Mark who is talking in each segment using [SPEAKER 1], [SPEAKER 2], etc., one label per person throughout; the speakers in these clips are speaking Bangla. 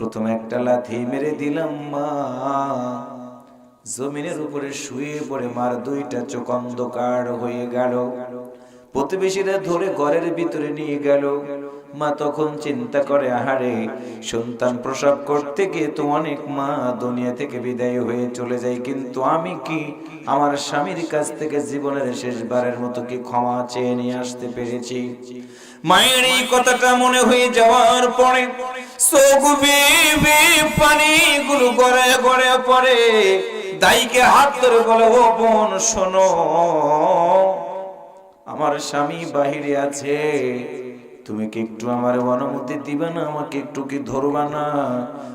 [SPEAKER 1] প্রথম একটা লাথি মেরে দিলাম, মা। জমিনের উপরে শুয়ে পড়ে মার দুইটা চোখ অন্ধকার হয়ে গেল। প্রতিবেশীরা ধরে ঘরের ভিতরে নিয়ে গেল। মা তখন চিন্তা করে, আহারে, সন্তান প্রসব করতে গিয়ে তো অনেক মা দুনিয়া থেকে বিদায় হয়ে চলে যায়, কিন্তু আমি কি আমার স্বামীর কাছ থেকে জীবনের শেষবারের মতো কি ক্ষমা চেয়ে নিয়ে আসতে পেরেছি? মায়ের এই কথাটা মনে হয়ে যাওয়ার পরে চোখ বেয়ে পানি গুলো গড়ে গড়ে পরে দাইকে হাত ধরে বলে, ও বোন, শোনো, আমার স্বামী বাহিরে আছে। তুমি কি একটু আমার অনুমতি দিবে না? আমাকে একটু কি ধরবা না?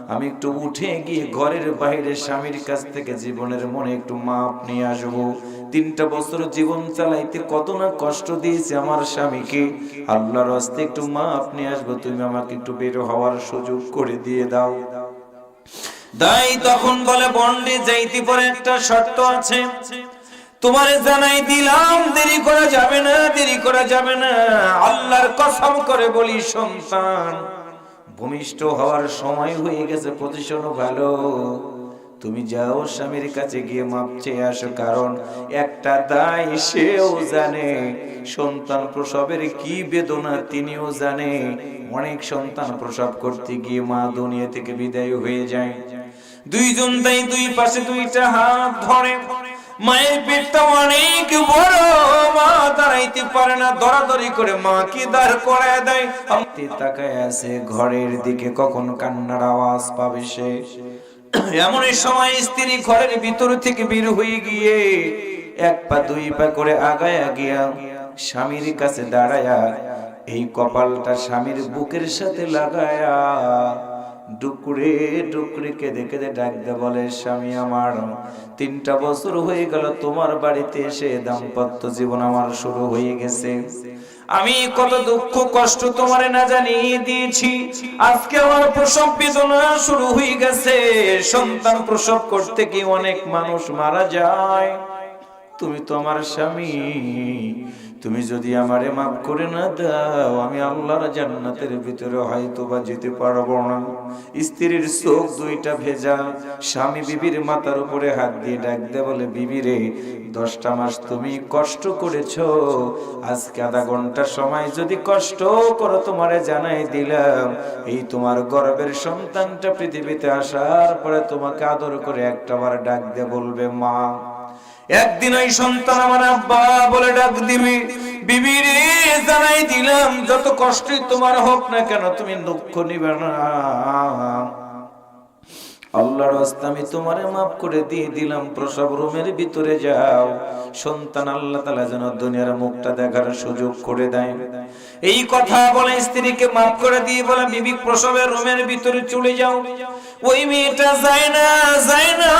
[SPEAKER 1] আমি একটু উঠে গিয়ে ঘরের বাইরে স্বামীর কাছ থেকে জীবনের মনে একটু মাপ নিয়ে আসব। তিনটা বছর জীবন চালাইতে কত না কষ্ট দিয়েছে আমার স্বামীকে। আল্লাহর হস্তে একটু মাপ নিয়ে আসব। তুমি আমাকে একটু বের হওয়ার সুযোগ করে দিয়ে দাও। দাই তখন বলে, বন্ডে যাইতে পরে একটা শর্ত আছে। তোমার জানাই দিলাম, দেরি করা যাবে না, দেরি করা যাবে না। আল্লাহর কসম করে বলি, সন্তান, ভূমিষ্ঠ হওয়ার সময় হয়ে গেছে প্রতিশোধ ভালো। তুমি যাও স্বামীর কাছে গিয়ে মাপ চেয়ে আসো, কারণ একটা দায় সেও জানে। সন্তান প্রসবের কি বেদনা তিনিও জানে। অনেক সন্তান প্রসব করতে গিয়ে মা দুনিয়া থেকে বিদায় হয়ে যায়। দুইজন তাই দুই পাশে দুইটা হাত ধরে। মায়ের অনেক বড়, মা দাঁড়াইতে পারে না, দরাদরি করে মা কি দাঁড় করে দেয়। তাকায় আছে, ঘরের দিকে কখন কান্নার আওয়াজ পাবে সে। এমন সময় স্ত্রী ঘরের ভিতর থেকে বের হয়ে গিয়ে এক পা, দুই পা করে আগায় গিয়া স্বামীর কাছে দাঁড়ায়া, এই কপালটা স্বামীর বুকের সাথে লাগায়া ডুকরে ডুকরে কেঁদে কেঁদে ডাক দে বলে, স্বামী আমার, তিনটা বছর হয়ে গেল তোমার বাড়িতে এসে দাম্পত্য জীবন আমার শুরু হয়ে গেছে। আমি কত দুঃখ কষ্ট তোমারে না জানিয়ে দিয়েছি আজকে আমার প্রসব বেদনা শুরু হয়ে গেছে। সন্তান প্রসব করতে গিয়ে অনেক মানুষ মারা যায়। তুমি তো আমার স্বামী। তুমি যদি আমারে মাফ করে না দাও, আমি আল্লাহর জান্নাতের ভিতরে হয়তো বা যেতে পারব না। স্ত্রীর চোখ দুইটা ভেজা, স্বামী বিবির মাথার উপরে হাত দিয়ে ডাক দে বলে, বিবি রে, দশটা মাস তুমি কষ্ট করেছ। আজকে আধা ঘণ্টা সময় যদি কষ্ট করো তোমারে জানাই দিলাম, এই তোমার গর্বের সন্তানটা পৃথিবীতে আসার পরে তোমাকে আদর করে একটা বার ডাক দে বলবে, মা একদিন ওই সন্তান আমার আব্বা বলে ডাক দিবি জানাই দিলাম, যত কষ্টই তোমার হোক না কেন, তুমি দুঃখ নিবে না। আল্লাহর হস্তে আমি তোমারে মাফ করে দিয়ে দিলাম, প্রসব রুমের ভিতরে যাও। সন্তান আল্লাহ তালা যেন দুনিয়ার মুখটা দেখার সুযোগ করে দেয়। এই কথা বলে স্ত্রীকে মাফ করে দিয়ে বলে, বিবি, প্রসবের রুমের ভিতরে চলে যাও। ওই মেয়েটা যায় না যায় না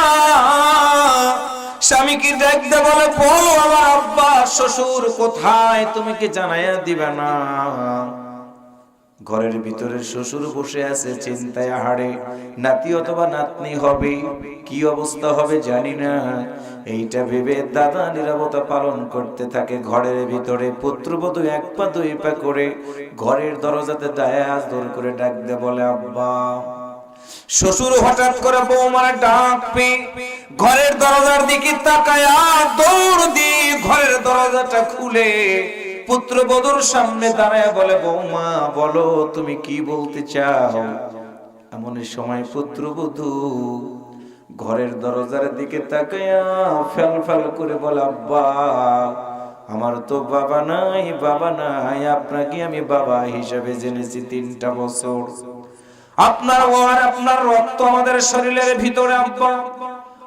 [SPEAKER 1] স্বামীকে ডাকতে বলে বউ আমার আব্বা, শ্বশুর কোথায়? তুমি কি জানাইয়া দিবে না? ঘরের ভিতরে শ্বশুর বসে আছে, চিন্তায় হাড়ে নাতি অথবা নাতনি হবে, কি অবস্থা হবে জানি না। এইটা ভেবে দাদা নিরাপত্তা পালন করতে থাকে ঘরের ভিতরে, পুত্রবধূ এক পা দুই পা করে ঘরের দরজাতে দায়াজ দৌড় করে ডাকতে বলে, আব্বা শ্বশুর হঠাৎ করে বৌমার ডাক পেয়ে ঘরের দরজার দিকে তাকায়া দৌড় দিয়ে ঘরের দরজাটা খুলে পুত্র বধুর সামনে দাঁড়ায় বলে, বৌমা, বলো, তুমি কি বলতে চাও? এমন সময় পুত্র বধূ ঘরের দরজার দিকে তাকায়া ফেল ফেল করে বলে, আব্বা, আমার তো বাবা নাই বাবা নাই, আপনাকে আমি বাবা হিসাবে জেনেছি তিনটা বছর। আপনার ওয়ার, আপনার রক্ত আমাদের শরীরের ভিতরে, আব্বা।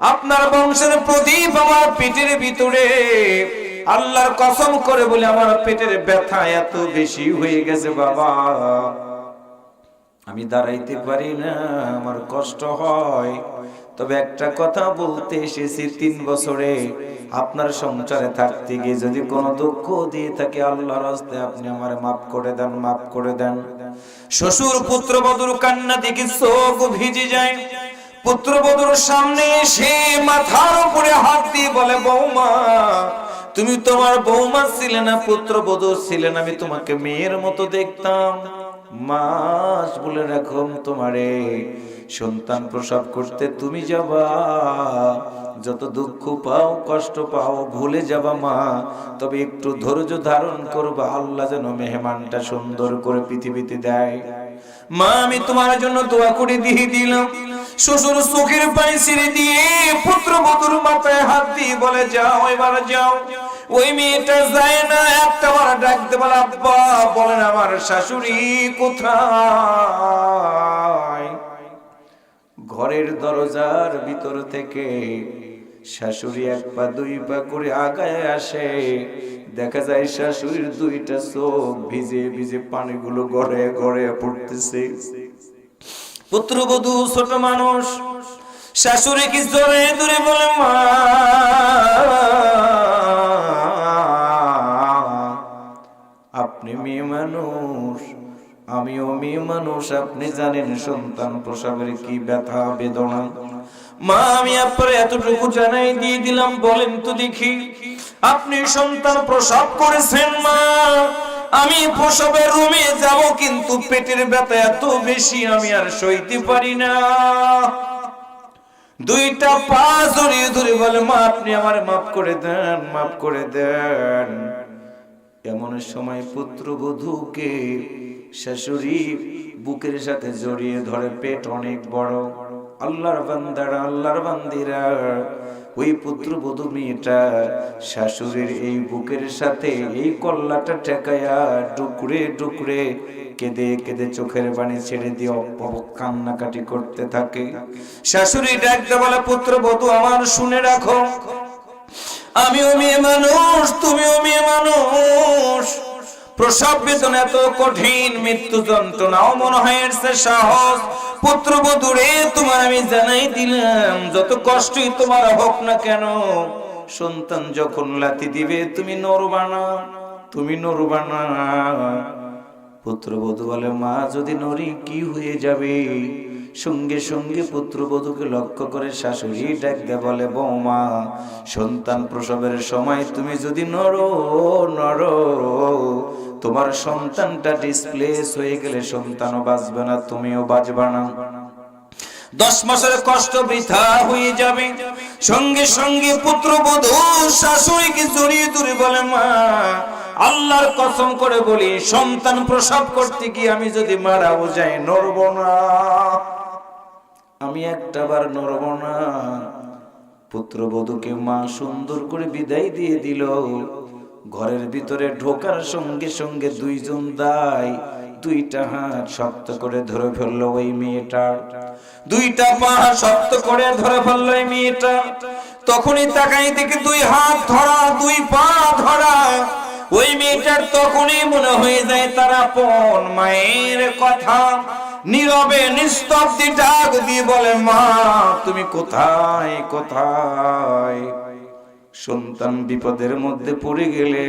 [SPEAKER 1] আপনার বংশের প্রদীপ আমার পেটের ভিতরে। আল্লাহর কসম করে বলে, আমার পেটের ব্যথা এত বেশি হয়ে গেছে, বাবা। আমি দাঁড়াইতে পারি না, আমার কষ্ট হয়। তবে একটা কথা বলতে এসেছি, তিন বছরে আপনার সংসারে থাকতে গিয়ে যদি কোনো দুঃখ দিয়ে থাকে, আল্লাহর হস্তে আপনি আমার মাফ করে দেন, মাফ করে দেন। শ্বশুর, পুত্র, বধুর কান্না দেখে চোখ ভিজে যায়। পুত্রবধূর সামনে এসে মাথার উপরে হাত দিয়ে বলে, বৌমা, তুমি তোমার বৌমা ছিলে না, পুত্র পুত্রবধূ ছিলেন আমি তোমাকে মেয়ের মতো দেখতাম। মাস বলে রাখো তোমারে। সন্তান প্রসব করতে তুমি যাবা। যত দুঃখ পাও, কষ্ট পাও, ভুলে যাবা মা। তবে একটু ধৈর্য ধারণ করবা, আল্লাহ যেন মেহমানটা সুন্দর করে পৃথিবীতে দেয়। মা, আমি তোমার জন্য দোয়া করে দিয়ে দিলাম। শ্বশুর চোখের পানি ছেড়ে দিয়ে পুত্র বধুর মাথায় হাত দিয়ে বলে, যাও, এবার যাও। ওই মেয়েটা যায় না একটা বার ডাকতে বলে, আব্বা, বলেন আমার শাশুড়ি কোথায়? ঘরের দরজার ভিতর থেকে শাশুড়ি এক পা, দুই পা করে আগায় আসে। দেখা যায় শাশুড়ির দুইটা চোখ ভিজে ভিজে পানিগুলো গড়ে গড়ে পড়তেছে। পুত্রবধূ, ছোট মানুষ, শাশুড়ি কি জোরে দূরে বলে, মা আপনি মেয়ে মানুষ। আমিও মেয়ে মানুষ, আপনি জানেন সন্তান প্রসবের কি ব্যথা, বেদনা। মা, আমি আপনার এতটুকু জানাই, দিয়ে দিলাম, বলেন তো দেখি। আপনি সন্তান প্রসব করেছেন, মা। আমি প্রসবের রুমে যাব, কিন্তু পেটের ব্যথা এত বেশি, আমি আর সইতে পারি না। দুইটা পা জড়িয়ে ধরে বলে, মা, আপনি আমার মাফ করে দেন, মাফ করে দেন। এমন সময় পুত্র বধূকে শাশুড়ি বুকের সাথে জড়িয়ে ধরে, পেট অনেক বড়। আল্লাহর বান্দারা, আল্লাহর বান্দিরা, ওই পুত্র বধূ মেয়েটা শাশুড়ির এই বুকের সাথে এই কল্লাটা ঠেকায়া ডুকরে ডুকরে কেঁদে কেঁদে চোখের পানি ছেড়ে দিয়ে কান্নাকাটি করতে থাকে। শাশুড়ি ডাকতে বলে, পুত্র বধূ, আমার শুনে রাখো। আমিও মেয়ে মানুষ, তুমিও মেয়ে মানুষ। প্রসব বেতন এত কঠিন, মৃত্যু যন্ত্রণাও মনে হয় চেয়ে সাহস। পুত্র বধুরে তোমার আমি জানাই দিলাম, যত কষ্টই তোমার হোক না কেন, সন্তান যখন লাতি দিবে, তুমি নরবানা তুমি নরবানা। পুত্রবধূ বলে, মা, যদি নরি, কি হয়ে যাবে? সঙ্গে সঙ্গে পুত্রবধূকে লক্ষ্য করে শাশুড়ি ডাক দেয় বলে, বৌমা, সন্তান প্রসবের সময় তুমি যদি নরো নরো তোমার সন্তানটা ডিসপ্লেস হয়ে গেলে সন্তানও বাঁচবে না, তুমিও বাঁচবে না। দশ মাসের কষ্ট বৃথা হয়ে যাবে। সঙ্গে সঙ্গে পুত্র বধূ শাশুড়িকে জড়িয়ে ধরে বলে, মা আল্লাহর কসম করে বলি, সন্তান প্রসব করতে গিয়ে আমি যদি মারাও যাই, নড়ব না। আমি একটা বার নড়ব না। পুত্র বধূকে মা সুন্দর করে বিদায় দিয়ে দিল। ঘরের ভিতরে ঢোকার সঙ্গে সঙ্গে দুইজন দায়, দুইটা হাত শক্ত করে ধরে ফেলল ওই মেয়েটা। দুইটা পা শক্ত করে ধরে ফেলল ওই মেয়েটা। তখনই তাকাই দেখে দুই হাত ধরা, দুই পা ধরা। ওই মেয়েটার তখনই মনে হয়ে যায় তারা পন মায়ের কথা। নীরবে, নিস্তব্ধি ডাক দিয়ে বলে, মা, তুমি কোথায় কোথায়? সন্তান বিপদের মধ্যে পড়ে গেলে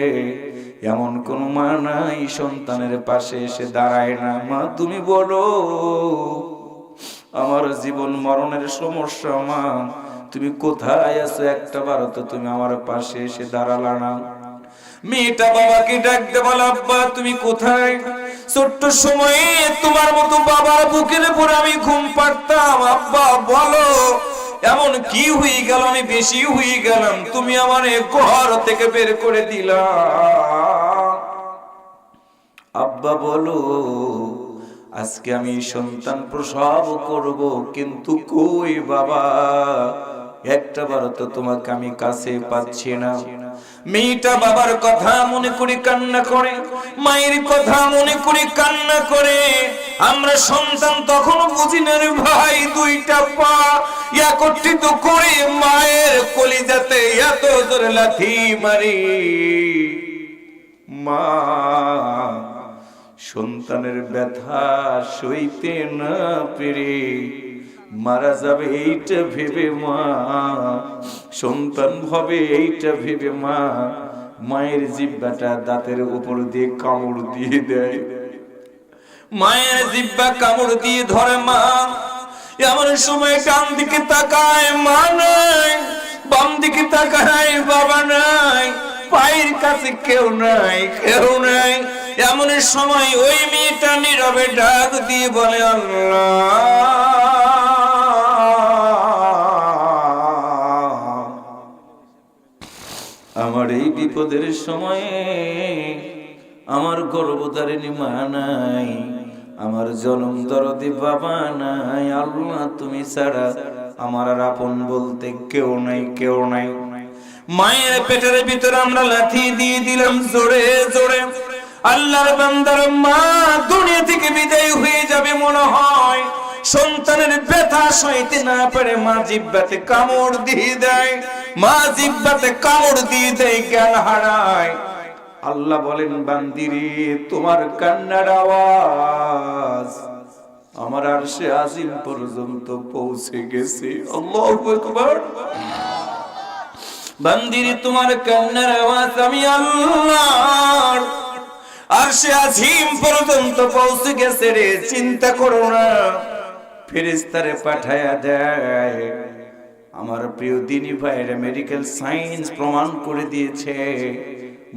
[SPEAKER 1] এমন কোন মা নাই, সন্তানের পাশে এসে দাঁড়ায় না। মা, তুমি বলো, আমার জীবন মরণের সমস্যা, মা, তুমি কোথায় আছো? একটা বারো তো তুমি আমার পাশে এসে দাঁড়ালা না। মেয়েটা বাবাকে ডাকতে বলে, আব্বা, তুমি কোথায়? ছোট্ট সময়ে তোমার মতো বাবার বুকের উপর আমি ঘুম পাড়তাম। আব্বা, বলো, এমন কি হয়ে গেল? আমি বেশি হয়ে গেলাম। তুমি আমার ঘর থেকে বের করে দিলা। আব্বা বলো, আজকে আমি সন্তান প্রসব করব, কিন্তু কই বাবা? একটা বার তো তোমাকে আমি কাছে পাচ্ছি না। মেয়েটা বাবার কথা মনে করে কান্না করে, মায়ের কথা মনে করে কান্না করে। আমরা সন্তান তখন বুঝি না রে ভাই, দুইটা পা একত্রিত করে মায়ের কলিজাতে এত জোরে লাথি মারি। মা, সন্তানের ব্যথা সইতে না পেরে মারা যাবে এইটা ভেবে মা, সন্তান হবে এইটা ভেবে মা। মায়ের জিব্বাটা দাঁতের উপর দিয়ে কামড় দিয়ে দেয়। মায়ের জিব্বা কামড় দিয়ে ধরে মা। এমন সময় ডান দিকে তাকায় মা নাই, বাম দিকে তাকায় বাবা নাই। পায়ের কাছে কেউ নাই কেউ নাই। এমন সময় ওই মেয়েটা নীরবে ডাক দিয়ে বলে, আল্লাহ! বিপদের সময়ে আমার গর্ভধারিণী মা নাই, আমার জনম দরদি বাবা নাই। আল্লাহ তুমি ছাড়া আমার আর আপন বলতে কেউ নাই কেউ নাই। মায়ের পেটের ভিতরে আমরা লাথি দিয়ে দিলাম জোরে জোরে। আল্লাহর বান্দার মা দুনিয়া থেকে বিদায় হয়ে যাবে মনে হয়। সন্তানের ব্যথা সইতে না পারে, মা জিব্বাতে কামড় দিয়ে দেয়। মা জিব্বাতে কামড় দিয়ে দেয়, জ্ঞান হারায়। আল্লাহ বলেন, বান্দিরে, তোমার কান্নার আওয়াজ আমার আর সে আজিম পর্যন্ত পৌঁছে গেছে। বান্দিরে, তোমার কান্নার আওয়াজ আমি আল্লাহর। আর সে আজিম পর্যন্ত পৌঁছে গেছে রে, চিন্তা করো না। ফেরেস্তারে পাঠায়া দেয়। আমার প্রিয় দিনী ভাইয়ের মেডিকেল সায়েন্স প্রমাণ করে দিয়েছে।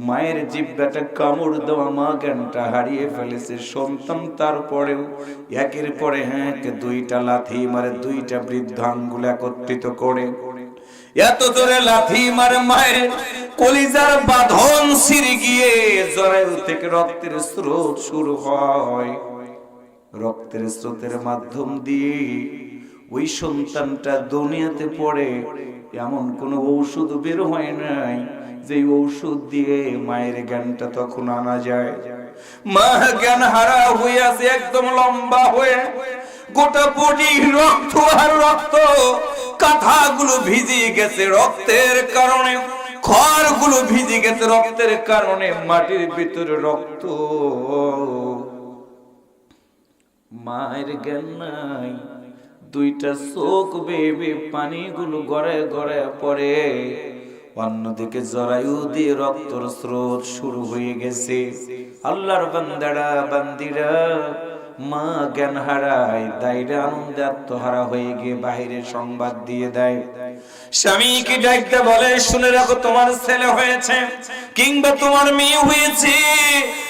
[SPEAKER 1] মায়ের জিব্বাটা কামড় দেওয়া, মা জ্ঞানটা হারিয়ে ফেলেছে। সন্তান তারপরেও একের পরে হ্যাঁ দুইটা লাথি মারে, দুইটা বৃদ্ধ আঙ্গুল একত্রিত করে। এত জোরে লাথি মারে মায়ের কলিজার বাঁধন ছিঁড়ে গিয়ে জরায়ু থেকে রক্তের স্রোত শুরু হয়। রক্তের স্রোতের মাধ্যম দিয়ে ওই সন্তানটা দুনিয়াতে পড়ে, এমন কোনো ঔষধ বের হয় নাই যে ঔষধ দিয়ে মায়ের জ্ঞানটা তখন আনা যায়। মা জ্ঞান হারা হয়ে একদম লম্বা হয়ে। গোটা বডি রক্ত আর রক্ত, কাঁথাগুলো ভিজে গেছে রক্তের কারণে, খড়গুলো ভিজে গেছে রক্তের কারণে, মাটির ভিতরে রক্ত। মায়ের জ্ঞান নাই। দুইটা চোখ বেবে পানিগুলো গড়ে গড়ে পড়ে। অন্যদিকে জরায়ু দিয়ে রক্তর স্রোত শুরু হয়ে গেছে। আল্লাহর বান্দারা, বান্দিরা মা জ্ঞান হারায় দায়রা আনন্দে আত্মহারা হয়ে গিয়ে বাহিরে সংবাদ দিয়ে দেয়। স্বামীকে ডাকতে বলে, শুনে রাখো, তোমার ছেলে হয়েছে কিংবা তোমার মেয়ে হয়েছে।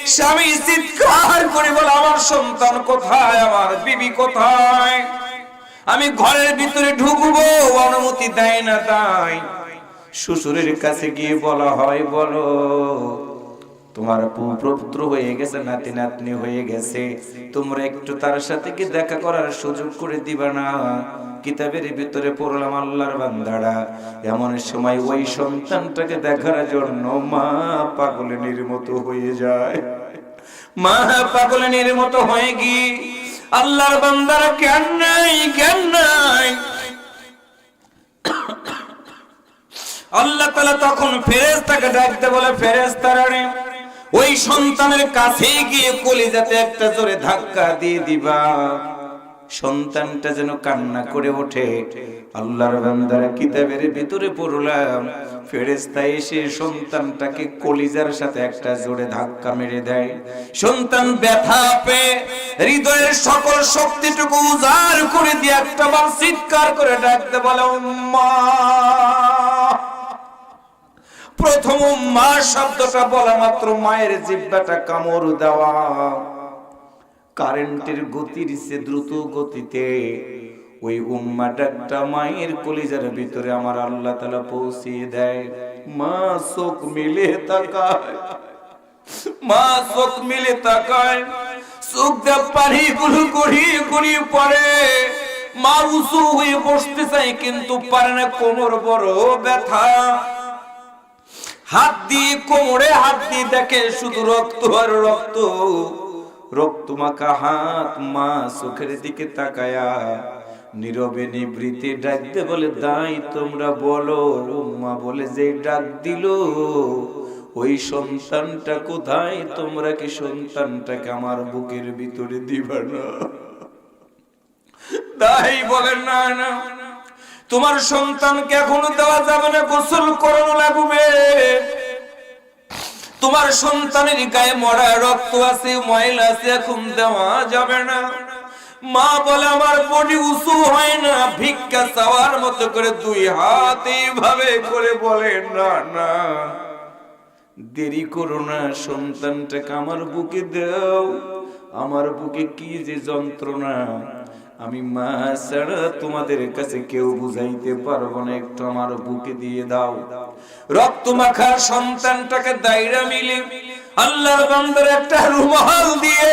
[SPEAKER 1] স্বামী চিৎকার করে বলে, আমার সন্তান কোথায়? আমার বিবি কোথায়? আমি ঘরের ভিতরে ঢুকবো, অনুমতি দেয় না তাই। শ্বশুরের কাছে গিয়ে বলা হয়, বলো তোমার পুত্র হয়ে গেছে, নাতি নাতনি হয়ে গেছে। তোমরা একটু তার সাথে কি দেখা করার সুযোগ করে দিবা না। কিতাবের ভিতরে পড়লাম আল্লাহর বান্দারা। এমন সময় ওই সন্তানটাকে দেখার জন্য মা পাগলের মতো হয়ে যায়। মা পাগলের মতো হয়ে গিয়ে আল্লাহর বান্দারা জ্ঞান নাই জ্ঞান নাই? আল্লাহ তালা তখন ফেরেস্তাকে ডাকতে বলে ফেরেস্তারা ওই সন্তানের কাছে গিয়ে কলিজাতে একটা জোরে ধাক্কা দিয়ে দিবা। সন্তানটা যেন কান্না করে ওঠে। আল্লাহর বান্দার কিতাবের ভিতরে পড়লাম। ফেরেস্তা এসে সন্তানটাকে কলিজার সাথে একটা জোরে ধাক্কা মেরে দেয়। সন্তান ব্যথা পেয়ে হৃদয়ের সকল শক্তিটুকু উজাড় করে দিয়ে একটা বার চিৎকার করে ডাকতে বলে মা প্রথম মা শব্দটা বলা মাত্র মায়ের জিব্বাটা কামড় দেওয়া। কারেন্টের গতির সে দ্রুত গতিতে ওই উম্মা ডাকটা মায়ের কলিজার ভিতরে আমার আল্লাহ তালা পৌঁছিয়ে দেয়। মা চোখ মিলে তাকায়। মা চোখ মিলে তাকায়। চোখ দিয়ে পানি গুলো গড়িয়ে গড়িয়ে পড়ে। মা উঁচু হয়ে বসতে চাই কিন্তু পারে না কোমর বড় ব্যথা। হাত দিয়ে কোমরে হাত দিয়ে দেখে শুধু রক্ত আর রক্ত। রক্ত মাখা হাত, মা চোখের দিকে তাকায়া নীরবে নিবৃতে ডাকতে বলে, দাই, তোমরা বলো। মা বলে, যে ডাক দিল, ওই সন্তানটা কোথায়? তোমরা কি সন্তানটাকে আমার বুকের ভিতরে দিবা না? তাই বলেন না না। তোমার সন্তানকে এখনও দেওয়া যাবে না, গোসল করানো লাগবে। তোমার সন্তানের গায়ে মরা রক্ত আছে, ময়লা আছে, এখন দেওয়া যাবে না। মা বলে, আমার বডি উঁচু হয় না, ভিক্ষা চাওয়ার মতো করে দুই হাত এইভাবে করে বলে, না না, দেরি করো না, সন্তানটাকে আমার বুকে দাও। আমার বুকে কি যে যন্ত্রণা। আমি মা ছাড়া তোমাদের কাছে কেউ বুঝাইতে পারব না, একটু আমার বুকে দিয়ে দাও। রক্ত মাখা সন্তানটাকে দায়রা মিলে আল্লাহর বান্দার একটা রুমাল দিয়ে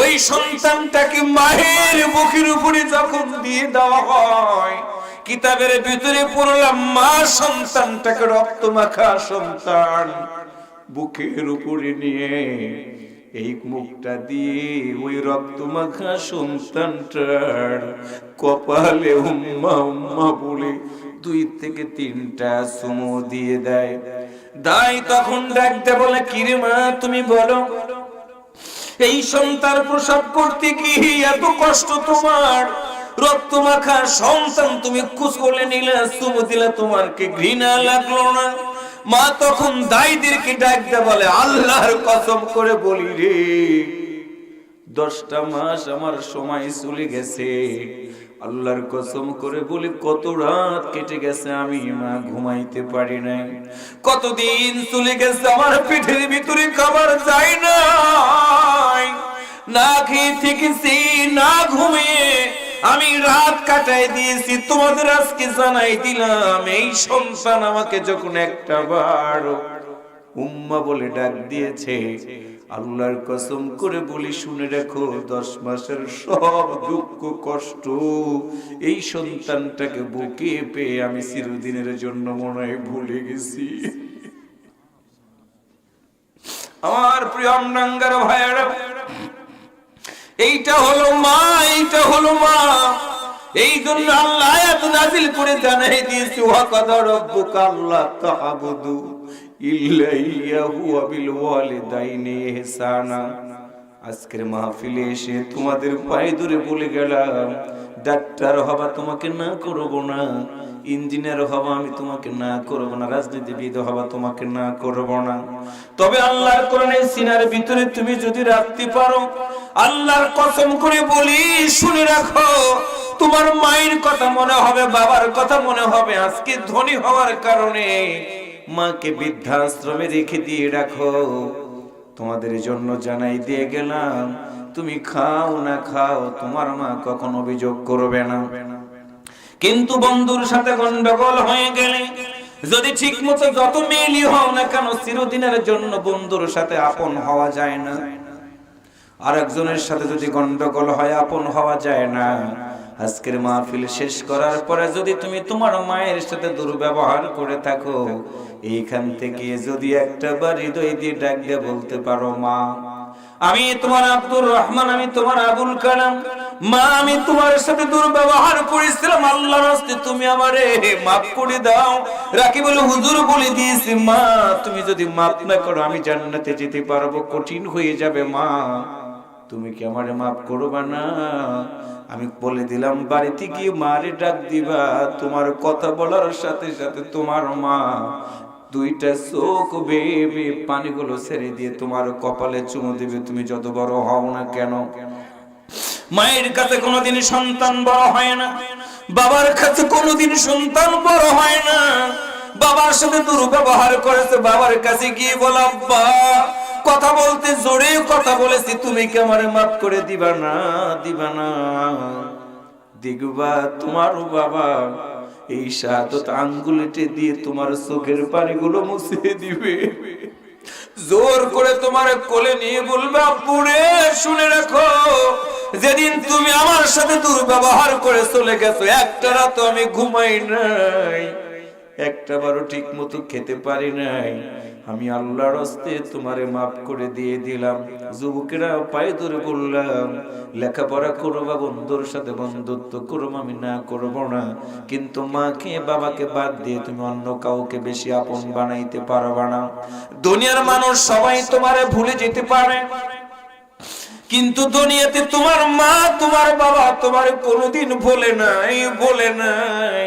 [SPEAKER 1] ওই সন্তানটাকে মায়ের বুকের উপরে যখন দিয়ে দেওয়া হয়, কিতাবের ভিতরে পড়লাম, মা সন্তানটাকে রক্ত মাখা সন্তান বুকের উপরে নিয়ে এই মুখটা দিয়ে ওই রক্ত মাখা সন্তানটার কপালে উম্মা উম্মা বলে দুই থেকে তিনটা সুমো দিয়ে দেয়। দাই তখন ডাকতে বলে, কিরে মা, তুমি বলো, এই সন্তান প্রসব করতে কি এত কষ্ট তোমার? রক্ত মাখা সন্তান তুমি কুচলে নিলে, সুমো দিলে তোমার কি ঘৃণা লাগল না? মা তখন দায়ীদেরকে ডাকতে বলে, আল্লাহর কসম করে বলি রে, দশটা মাস আমার সময় চলে গেছে। আল্লাহর কসম করে বলি, কত রাত কেটে গেছে আমি মা ঘুমাইতে পারি নাই। কতদিন চলে গেছে আমার পিঠের ভিতরে খাবার যায় না না খেয়ে থেকেছি, না ঘুমিয়ে আমি রাত কাটাই দিয়েছি, তোমাদের আজকে জানাই দিলাম, এই সন্তান আমাকে যখন একটা বার উম্মা বলে ডাক দিয়েছে, আল্লাহর কসম করে বলি, শুনে রাখো দশ মাসের সব দুঃখ, কষ্ট, এই সন্তানটাকে বুকে পেয়ে আমি চিরদিনের জন্য মনে হয় ভুলে গেছি। আমার প্রিয় আমরাঙ্গার ভাইয়েরা এইটা হলো মা, এইটা হলো মা। এই জন্য আল্লাহ এত নাজিল করে জানাই দিয়েছে, ওয়া কাদা রব্বুকা আল্লাহ তা'বুদু ইল্লা ইয়াহু বিল ওয়ালিদাইনি ইহসানা। আজকের মাহফিলে এসে তোমাদের পায়ে ধরে বলে গেলাম, ডাক্তার হবা, তোমাকে না করব না। ইঞ্জিনিয়ার হবা আমি তোমাকে না করব না, রাজনীতিবিদ হবা তোমাকে না করব না। তবে আল্লাহর কোরআনের সিনার ভিতরে তুমি যদি রাখতে পারো, আল্লাহর কসম করে বলি, শুনে রাখো, তোমার মায়ের কথা মনে হবে, বাবার কথা মনে হবে, আজকে ধনী হওয়ার কারণে মাকে বৃদ্ধাশ্রমে রেখে দিয়ে রাখো। তোমাদের জন্য জানাই দিয়ে গেলাম, তুমি খাও না খাও, তোমার মা কখন অভিযোগ করবে না। কিন্তু বন্ধুর সাথে গন্ডগোল হয়ে গেলে, যদি ঠিক মতো যত মেলি হও না কেন চিরদিনের জন্য বন্ধুর সাথে আপন হওয়া যায় না। আর একজনের সাথে যদি গন্ডগোল হয়, আপন হওয়া যায় না। আজকের মাহফিল শেষ করার পরে যদি তুমি তোমার মায়ের সাথে দুর্ব্যবহার করে থাকো, এইখান থেকে যদি একটা বার হৃদয় দিয়ে ডাক দিয়ে বলতে পারো মা, আমি তোমার আব্দুর রহমান, আমি তোমার আবুল কালাম মা, আমি তোমার সাথে দুর্ব্যবহার করেছিলাম, আল্লাহর হস্তে তুমি আমারে মাফ করে দাও। রাকি বলে হুজুর বলে দিয়েছি, মা, তুমি যদি মাফ না করো, আমি জান্নাতে যেতে পারব, কঠিন হয়ে যাবে, মা। তুমি কি আমারে মাফ করবা না? আমি বলে দিলাম, বাড়িতে গিয়ে মারে ডাক দিবা, তোমার কথা বলার সাথে সাথে তোমার মা দুইটা চোখ বেবে পানিগুলো ছেড়ে দিয়ে তোমার কপালে চুমু দিবে, তুমি যত বড় হও না কেন? মায়ের কাছে কোনোদিন সন্তান বড় হয় না, বাবার কাছে কোনোদিন সন্তান বড় হয় না। বাবার সাথে দুর্ব্যবহার করেছে, বাবার কাছে গিয়ে বল, আব্বা, কথা বলতে জোরে কথা বলেছি, তুমি কি আমারে মাফ করে দিবা না? দিবা না। দেখবা তোমার বাবা এই শাহাদত আঙ্গুলিটে দিয়ে তোমার চোখের পানিগুলো মুছে দিবে। জোর করে তোমার কোলে নিয়ে বলবে পুরে শুনে তুমি আমার সাথে দুর্ব্যবহার করে চলে গেছো। একটা রাত আমি ঘুমাই নাই। একটা বারো ঠিক মতো খেতে পারি নাই। আমি আল্লাহর হস্তে তোমারে মাফ করে দিয়ে দিলাম। যুবকেরা পায়ে ধরে বললাম, লেখাপড়া করবা বন্ধুর সাথে বন্ধুত্ব করব আমি না করব না। কিন্তু মাকে, বাবাকে বাদ দিয়ে তুমি অন্য কাউকে বেশি আপন বানাইতে পারবা না। দুনিয়ার মানুষ সবাই তোমারে ভুলে যেতে পারে। কিন্তু দুনিয়াতে তোমার মা তোমার বাবা তোমার কোনোদিন ভোলে নাই ভোলে নাই।